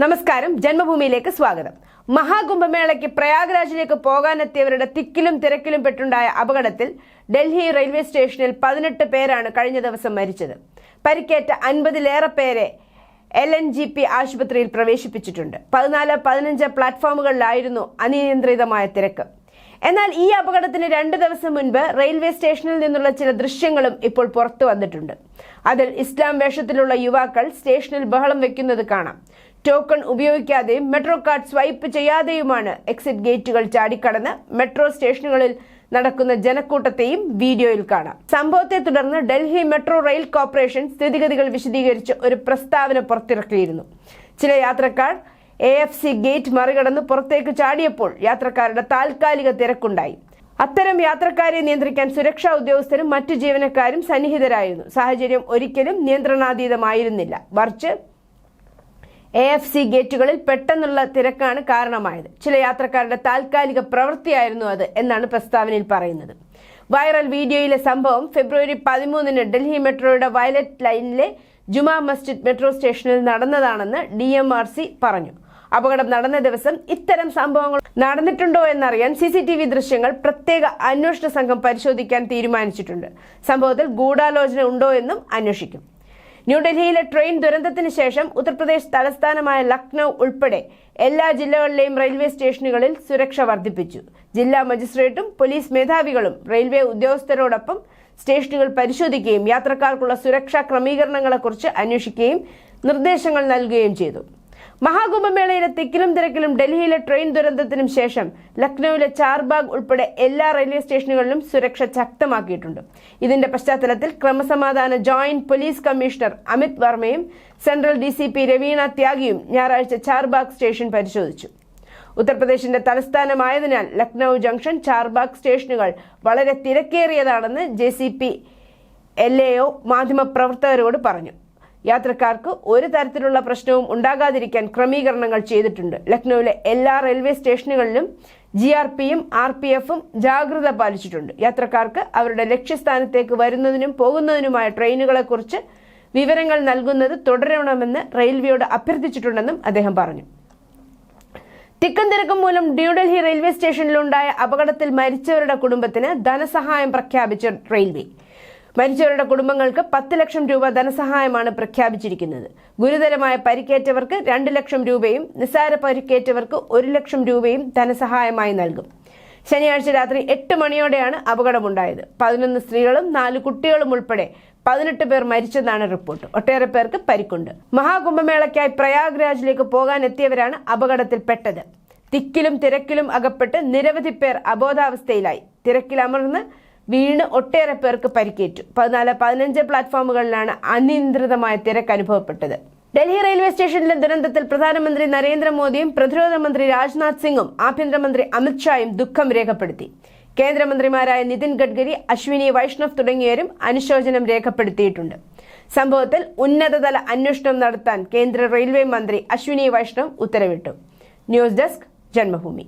നമസ്കാരം. ജന്മഭൂമിയിലേക്ക് സ്വാഗതം. മഹാകുംഭമേളയ്ക്ക് പ്രയാഗ്രാജിലേക്ക് പോകാനെത്തിയവരുടെ തിക്കിലും തിരക്കിലും പെട്ടുണ്ടായ അപകടത്തിൽ ഡൽഹി റെയിൽവേ സ്റ്റേഷനിൽ പതിനെട്ട് പേരാണ് കഴിഞ്ഞ ദിവസം മരിച്ചത്. പരിക്കേറ്റ അൻപതിലേറെ പേരെ എൽ എൻ ജി പി ആശുപത്രിയിൽ പ്രവേശിപ്പിച്ചിട്ടുണ്ട്. പതിനാല് പതിനഞ്ച് പ്ലാറ്റ്ഫോമുകളിലായിരുന്നു അനിയന്ത്രിതമായ തിരക്ക്. എന്നാൽ ഈ അപകടത്തിന് രണ്ട് ദിവസം മുൻപ് റെയിൽവേ സ്റ്റേഷനിൽ നിന്നുള്ള ചില ദൃശ്യങ്ങളും ഇപ്പോൾ പുറത്തു വന്നിട്ടുണ്ട്. അതിൽ ഇസ്ലാം വേഷത്തിലുള്ള യുവാക്കൾ സ്റ്റേഷനിൽ ബഹളം വെക്കുന്നത് കാണാം. ടോക്കൺ ഉപയോഗിക്കാതെയും മെട്രോ കാർഡ് സ്വൈപ്പ് ചെയ്യാതെയുമാണ് എക്സിറ്റ് ഗേറ്റുകൾ ചാടിക്കടന്ന് മെട്രോ സ്റ്റേഷനുകളിൽ നടക്കുന്ന ജനക്കൂട്ടത്തെയും വീഡിയോയിൽ കാണാം. സംഭവത്തെ തുടർന്ന് ഡൽഹി മെട്രോ റെയിൽ കോർപ്പറേഷൻ സ്ഥിതിഗതികൾ വിശദീകരിച്ച് ഒരു പ്രസ്താവന പുറത്തിറക്കിയിരുന്നു. ചില യാത്രക്കാർ എ എഫ് സി ഗേറ്റ് മറികടന്ന് പുറത്തേക്ക് ചാടിയപ്പോൾ യാത്രക്കാരുടെ താൽക്കാലിക തിരക്കുണ്ടായി. അത്തരം യാത്രക്കാരെ നിയന്ത്രിക്കാൻ സുരക്ഷാ ഉദ്യോഗസ്ഥരും മറ്റു ജീവനക്കാരും സന്നിഹിതരായിരുന്നു. സാഹചര്യം ഒരിക്കലും നിയന്ത്രണാതീതമായിരുന്നില്ല. മറിച്ച് എ എഫ് സി ഗേറ്റുകളിൽ പെട്ടെന്നുള്ള തിരക്കാണ് കാരണമായത്. ചില യാത്രക്കാരുടെ താൽക്കാലിക പ്രവൃത്തിയായിരുന്നു അത് എന്നാണ് പ്രസ്താവനയിൽ പറയുന്നത്. വൈറൽ വീഡിയോയിലെ സംഭവം ഫെബ്രുവരി പതിമൂന്നിന് ഡൽഹി മെട്രോയുടെ വയലറ്റ് ലൈനിലെ ജുമാ മസ്ജിദ് മെട്രോ സ്റ്റേഷനിൽ നടന്നതാണെന്ന് ഡി എം ആർ സി പറഞ്ഞു. അപകടം നടന്ന ദിവസം ഇത്തരം സംഭവങ്ങൾ നടന്നിട്ടുണ്ടോ എന്നറിയാൻ സി സി ടി വി ദൃശ്യങ്ങൾ പ്രത്യേക അന്വേഷണ സംഘം പരിശോധിക്കാൻ തീരുമാനിച്ചിട്ടുണ്ട്. സംഭവത്തിൽ ഗൂഢാലോചന ഉണ്ടോ എന്നും അന്വേഷിക്കും. ന്യൂഡൽഹിയിലെ ട്രെയിൻ ദുരന്തത്തിന് ശേഷം ഉത്തർപ്രദേശ് തലസ്ഥാനമായ ലക്നൌ ഉൾപ്പെടെ എല്ലാ ജില്ലകളിലെയും റെയിൽവേ സ്റ്റേഷനുകളിൽ സുരക്ഷ വർദ്ധിപ്പിച്ചു. ജില്ലാ മജിസ്ട്രേറ്റും പോലീസ് മേധാവികളും റെയിൽവേ ഉദ്യോഗസ്ഥരോടൊപ്പം സ്റ്റേഷനുകൾ പരിശോധിക്കുകയും യാത്രക്കാർക്കുള്ള സുരക്ഷാ ക്രമീകരണങ്ങളെക്കുറിച്ച് അന്വേഷിക്കുകയും നിർദ്ദേശങ്ങൾ നൽകുകയും ചെയ്തു. മഹാകുംഭമേളയിലെ തിക്കിലും തിരക്കിലും ഡൽഹിയിലെ ട്രെയിൻ ദുരന്തത്തിനും ശേഷം ലക്നൌവിലെ ചാർബാഗ് ഉൾപ്പെടെ എല്ലാ റെയിൽവേ സ്റ്റേഷനുകളിലും സുരക്ഷ ശക്തമാക്കിയിട്ടുണ്ട്. ഇതിന്റെ പശ്ചാത്തലത്തിൽ ക്രമസമാധാന joint police commissioner Amit വർമ്മയും central D C P Raveena ത്യാഗിയും ഞായറാഴ്ച ചാർബാഗ് സ്റ്റേഷൻ പരിശോധിച്ചു. ഉത്തർപ്രദേശിന്റെ തലസ്ഥാനമായതിനാൽ ലക്നൌ ജംഗ്ഷൻ ചാർബാഗ് സ്റ്റേഷനുകൾ വളരെ തിരക്കേറിയതാണെന്ന് J C P L A O മാധ്യമപ്രവർത്തകരോട് പറഞ്ഞു. യാത്രക്കാർക്ക് ഒരു തരത്തിലുള്ള പ്രശ്നവും ഉണ്ടാകാതിരിക്കാൻ ക്രമീകരണങ്ങൾ ചെയ്തിട്ടുണ്ട്. ലക്നൌവിലെ എല്ലാ റെയിൽവേ സ്റ്റേഷനുകളിലും ജി ആർ പിയും ആർ പി എഫും ജാഗ്രത പാലിച്ചിട്ടുണ്ട്. യാത്രക്കാർക്ക് അവരുടെ ലക്ഷ്യസ്ഥാനത്തേക്ക് വരുന്നതിനും പോകുന്നതിനുമായ ട്രെയിനുകളെക്കുറിച്ച് വിവരങ്ങൾ നൽകുന്നത് തുടരണമെന്ന് റെയിൽവേയോട് അഭ്യർത്ഥിച്ചിട്ടുണ്ടെന്നും അദ്ദേഹം പറഞ്ഞു. തിക്കും തിരക്കും മൂലം ന്യൂഡൽഹി റെയിൽവേ സ്റ്റേഷനിലുണ്ടായ അപകടത്തിൽ മരിച്ചവരുടെ കുടുംബത്തിന് ധനസഹായം പ്രഖ്യാപിച്ച റെയിൽവേ. മരിച്ചവരുടെ കുടുംബങ്ങൾക്ക് പത്ത് ലക്ഷം രൂപ ധനസഹായമാണ് പ്രഖ്യാപിച്ചിരിക്കുന്നത്. ഗുരുതരമായ പരിക്കേറ്റവർക്ക് രണ്ട് ലക്ഷം രൂപയും നിസ്സാര പരിക്കേറ്റവർക്ക് ഒരു ലക്ഷം രൂപയും ധനസഹായമായി നൽകും. ശനിയാഴ്ച രാത്രി എട്ട് മണിയോടെയാണ് അപകടമുണ്ടായത്. പതിനൊന്ന് സ്ത്രീകളും നാല് കുട്ടികളും ഉൾപ്പെടെ പതിനെട്ട് പേർ മരിച്ചെന്നാണ് റിപ്പോർട്ട്. ഒട്ടേറെ പേർക്ക് പരിക്കുണ്ട്. മഹാകുംഭമേളയ്ക്കായി പ്രയാഗ്രാജിലേക്ക് പോകാൻ എത്തിയവരാണ് അപകടത്തിൽപ്പെട്ടത്. തിക്കിലും തിരക്കിലും അകപ്പെട്ട് നിരവധി പേർ അബോധാവസ്ഥയിലായി. തിരക്കിലമർന്ന് വീണ് ഒട്ടേറെ പേർക്ക് പരിക്കേറ്റു. പതിനാല് പതിനഞ്ച് പ്ലാറ്റ്ഫോമുകളിലാണ് അനിയന്ത്രിതമായ തിരക്ക് അനുഭവപ്പെട്ടത്. ഡൽഹി റെയിൽവേ സ്റ്റേഷനിലെ ദുരന്തത്തിൽ പ്രധാനമന്ത്രി നരേന്ദ്രമോദിയും പ്രതിരോധ മന്ത്രി രാജ്നാഥ് സിംഗും ആഭ്യന്തരമന്ത്രി അമിത്ഷായും ദുഃഖം രേഖപ്പെടുത്തി. കേന്ദ്രമന്ത്രിമാരായ നിതിൻ ഗഡ്കരി അശ്വിനി വൈഷ്ണവ് തുടങ്ങിയവരും അനുശോചനം രേഖപ്പെടുത്തിയിട്ടുണ്ട്. സംഭവത്തിൽ ഉന്നതതല അന്വേഷണം നടത്താൻ കേന്ദ്ര റെയിൽവേ മന്ത്രി അശ്വിനി വൈഷ്ണവ് ഉത്തരവിട്ടു. News desk Janmabhumi.